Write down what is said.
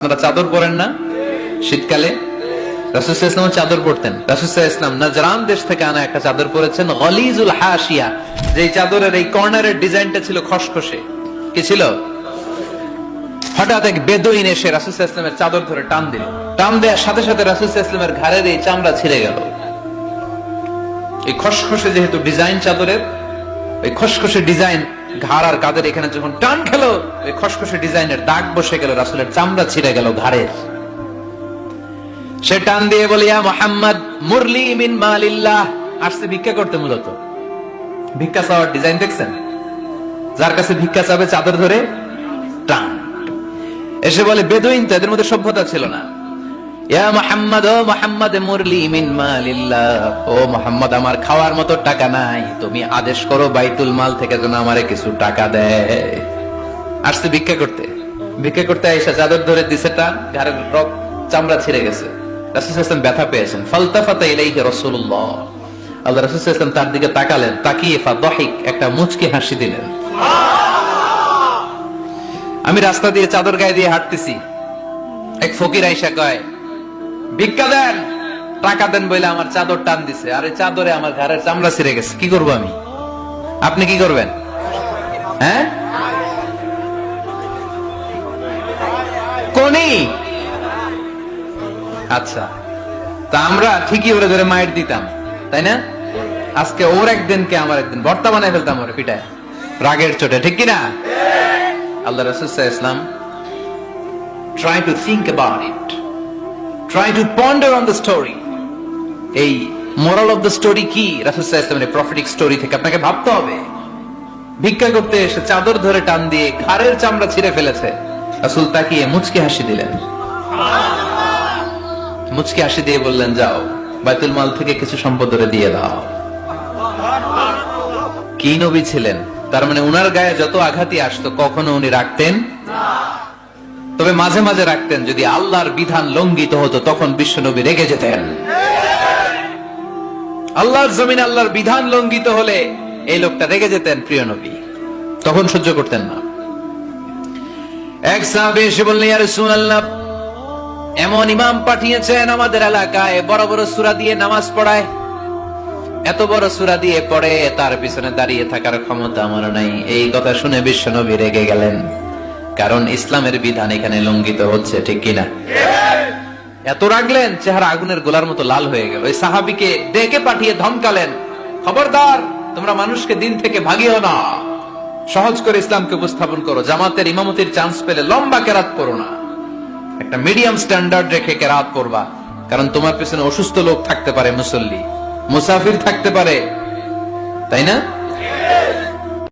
আপনারা চাদর পরেন না? শীতকালে? রাসুসাহ ইসলাম চাদর পরতেন। রাসুসাহ ইসলাম দেশ থেকে আনা একটা চাদর পরেছেন, গলিজুল হাসিয়া যে চাদরের এই কর্নারের ডিজাইনটা ছিল খসখসে। কি ছিল? হঠাৎ এক বেদুইন এসে রাসুসাহ ইসলামের চাদর ধরে টান দিল। টান দেওয়ার সাথে সাথে রাসুসাহ ইসলামের ঘাড়ের এই চামড়া ছিঁড়ে গেল। এই খসখসে যেহেতু ডিজাইন চাদরের ওই খসখসে ডিজাইন ঘাড় আর কাদের এখানে যখন টান খেলো, ওই খসখসে ডিজাইনের দাগ বসে গেল, রাসুলের চামড়া ছিঁড়ে গেল ঘাড়ের। সে টান দিয়ে বলি, ইয়া মোহাম্মদ, মুরলি মিন মালিল্লাহ। আসছে ভিক্ষা করতে মূলত। ভিক্ষা চাওয়ার ডিজাইন দেখছেন? যার কাছে ভিক্ষা চাবে চাদর ধরে, টান। এসে বলে, বেদুইন তো, এদের মধ্যে সভ্যতা ছিল না। আদেশ করো বাইতুল মাল থেকে যেন কিছু টাকা দেয়। ব্যথা পেয়েছেন। ফালতাফাতা তার দিকে তাকালেন, তাকিয়ে ফাদহিক একটা মুচকি হাসি দিলেন। আমি রাস্তা দিয়ে চাদর গায়ে দিয়ে হাঁটতেছি। এক ফকির আইসা কয় ভিক্ষা দেন। টাকা দেন বলে আমার চাদর টান দিছে। আর এই চাদরে আমার ঘরের চামড়া ছিঁড়ে গেছে। কি করব আমি? আপনি কি করবেন? হ্যাঁ? কোনি? আচ্ছা। তা আমরা ঠিকই ওরে ধরে মায়ের দিতাম তাই না? আজকে ওর একদিন কে আমার একদিন? ভর্তা বানাই ফেলতাম ওরে পিটায়। রাগের চোটে ঠিক কিনা? আল্লাহ রসুল Islam try to think about it try to ponder on the story. এই মোরাল অফ দ্য স্টোরি কি? রাসুসাহ ইসলামের প্রফিটিক স্টোরি থেকে আপনাকে ভাবতে হবে। ভিক্ষা করতে এসে চাদর ধরে টান দিয়ে ঘাড়ের চামড়া ছিঁড়ে ফেলেছে। রাসুল তাকিয়ে মুচকি হাসি দিলেন। মুচকি হাসি দিয়ে বললেন, যাও, বাইতুল মাল থেকে কিছু সম্পদ ধরে দিয়ে দাও। কি নবী ছিলেন? তার মানে উনার গায়ে যত আঘাতই আসতো, কখনো উনি রাখতেন তবে মাঝে মাঝে রাখতেন, যদি আল্লাহর বিধান লঙ্ঘিত হতো, তখন বিশ্ব নবী রেগে যেতেন। আল্লাহর জমিন আল্লাহর বিধান লঙ্ঘিত হলে এই লোকটা রেগে যেতেন প্রিয় নবী। তখন সহ্য করতেন না। এক সাহাবে এসে বললেন, ইয়া রাসূলুল্লাহ, এমন ইমাম পাঠিয়েছেন আমাদের এলাকায়, বড় বড় সূরা দিয়ে নামাজ পড়ায়। এত বড় সূরা দিয়ে পড়ে, তার পিছনে দাঁড়িয়ে থাকার ক্ষমতা আমার নাই। এই কথা শুনে বিশ্ব নবী রেগে গেলেন। কারণ ইসলামের বিধান এখানে লঙ্ঘিত হচ্ছে, ঠিক কিনা? এত রাগলেন, চেহারা আগুনের গোলার মতো লাল হয়ে গেল। ওই সাহাবিকে ডেকে পাঠিয়ে ধমকালেন, খবরদার, তোমরা মানুষকে দিন থেকে ভাগিও না। সহজ করে ইসলামকে উপস্থাপন করো। জামাতের ইমামতির চান্স পেলে লম্বা কেরাত পড়ো না। একটা মিডিয়াম স্ট্যান্ডার্ড রেখে কেরাত পড়বা কারণ তোমার পেছনে অসুস্থ লোক থাকতে পারে মুসল্লি। মুসাফির থাকতে পারে। তাই না?